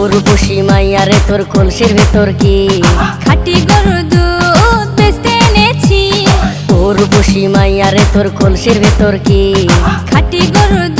গরু পুষি মাইয়ারে তোর কলসির ভেতর কি? খাটি গরু দুধ বেচতে এনেছি। গরু পুষি মাইয়ারে তোর কলসির ভেতর কি? খাটি গরু দু